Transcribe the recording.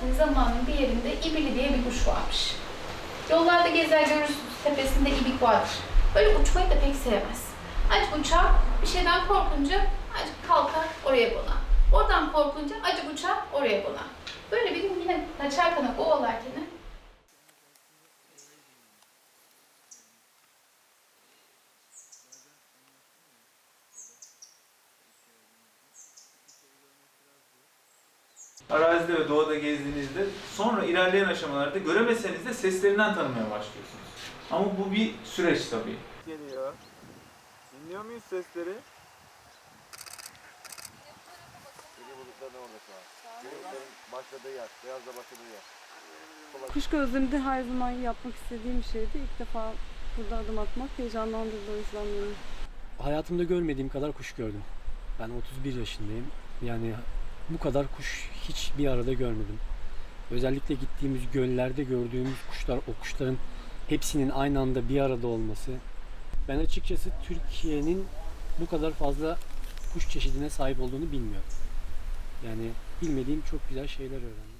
Selahattin zamanın bir yerinde ibili diye bir kuş varmış. Yollarda gezer görürsünüz tepesinde ibik vardır. Böyle uçmayı da pek sevmez. Acık uçar, bir şeyden korkunca acık kalkar oraya konar. Oradan korkunca acık uçar oraya konar. Böyle bir gün yine kaçarken kovalarken Arazide ve doğada gezdiğinizde sonra ilerleyen aşamalarda göremeseniz de seslerinden tanımaya başlıyorsunuz. Ama bu bir süreç tabii. geliyor. Dinliyor muyuz sesleri? Gece bulutların orada şu an. Bulutların başladığı yer. Beyaz da başladığı yer. Kuş gözleminde her zaman yapmak istediğim bir şeydi. İlk defa burada adım atmak heyecanlandırdı o yüzden beni. hayatımda görmediğim kadar kuş gördüm. Ben 31 yaşındayım. Yani bu kadar kuş hiç bir arada görmedim. Özellikle gittiğimiz göllerde gördüğümüz kuşlar, o kuşların hepsinin aynı anda bir arada olması. Ben açıkçası Türkiye'nin bu kadar fazla kuş çeşidine sahip olduğunu bilmiyorum. Yani bilmediğim çok güzel şeyler öğrendim.